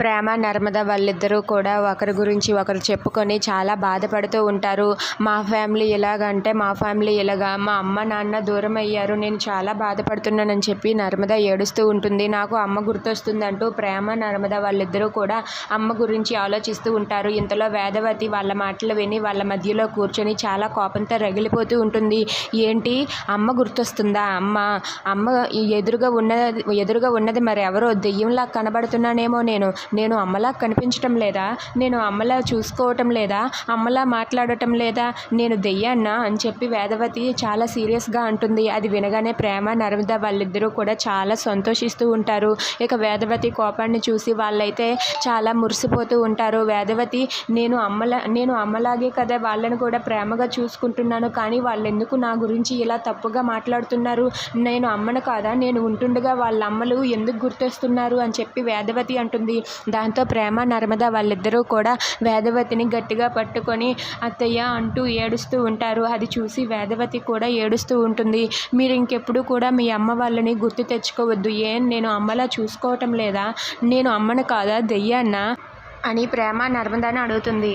ప్రేమ నర్మద వాళ్ళిద్దరూ కూడా ఒకరి గురించి ఒకరు చెప్పుకొని చాలా బాధపడుతూ ఉంటారు. మా ఫ్యామిలీ ఇలాగంటే మా ఫ్యామిలీ ఇలాగా మా అమ్మ నాన్న దూరం అయ్యారు. నేను చాలా బాధపడుతున్నానని చెప్పి నర్మద ఏడుస్తూ ఉంటుంది. నాకు అమ్మ గుర్తొస్తుందంటూ ప్రేమ నర్మద వాళ్ళిద్దరూ కూడా అమ్మ గురించి ఆలోచిస్తూ ఉంటారు. ఇంతలో వేదవతి వాళ్ళ మాటలు విని వాళ్ళ మధ్యలో కూర్చొని చాలా కోపంతో రగిలిపోతూ ఉంటుంది. ఏంటి? అమ్మ గుర్తొస్తుందా? అమ్మ అమ్మ ఎదురుగా ఉన్నది ఎదురుగా ఉన్నది మరి ఎవరో దెయ్యంలా కనబడుతున్నానేమో నేను. నేను అమ్మలా కనిపించటం లేదా? నేను అమ్మలా చూసుకోవటం లేదా? అమ్మలా మాట్లాడటం లేదా? నేను దెయ్యాన్నా అని చెప్పి వేదవతి చాలా సీరియస్గా అంటుంది. అది వినగానే ప్రేమ నర్మద వాళ్ళిద్దరూ కూడా చాలా సంతోషిస్తూ ఉంటారు. ఇక వేదవతి కోపాన్ని చూసి వాళ్ళైతే చాలా మురిసిపోతూ ఉంటారు. వేదవతి నేను అమ్మలా నేను అమ్మలాగే కదా వాళ్ళని కూడా ప్రేమగా చూసుకుంటున్నాను కానీ వాళ్ళు ఎందుకు నా గురించి ఇలా తప్పుగా మాట్లాడుతున్నారు? నేను అమ్మను కాదా? నేను ఉంటుండగా వాళ్ళ అమ్మలు ఎందుకు గుర్తొస్తున్నారు? అని చెప్పి వేదవతి అంటుంది. దాంతో ప్రేమ నర్మద వాళ్ళిద్దరూ కూడా వేదవతిని గట్టిగా పట్టుకొని అత్తయ్య అంటూ ఏడుస్తూ ఉంటారు. అది చూసి వేదవతి కూడా ఏడుస్తూ ఉంటుంది. మీరు ఇంకెప్పుడు కూడా మీ అమ్మ వాళ్ళని గుర్తు తెచ్చుకోవద్దు. ఏం నేను అమ్మలా చూసుకోవటం లేదా? నేను అమ్మను కాదా? దెయ్యాన్నా? అని ప్రేమ నర్మదాని అడుగుతుంది.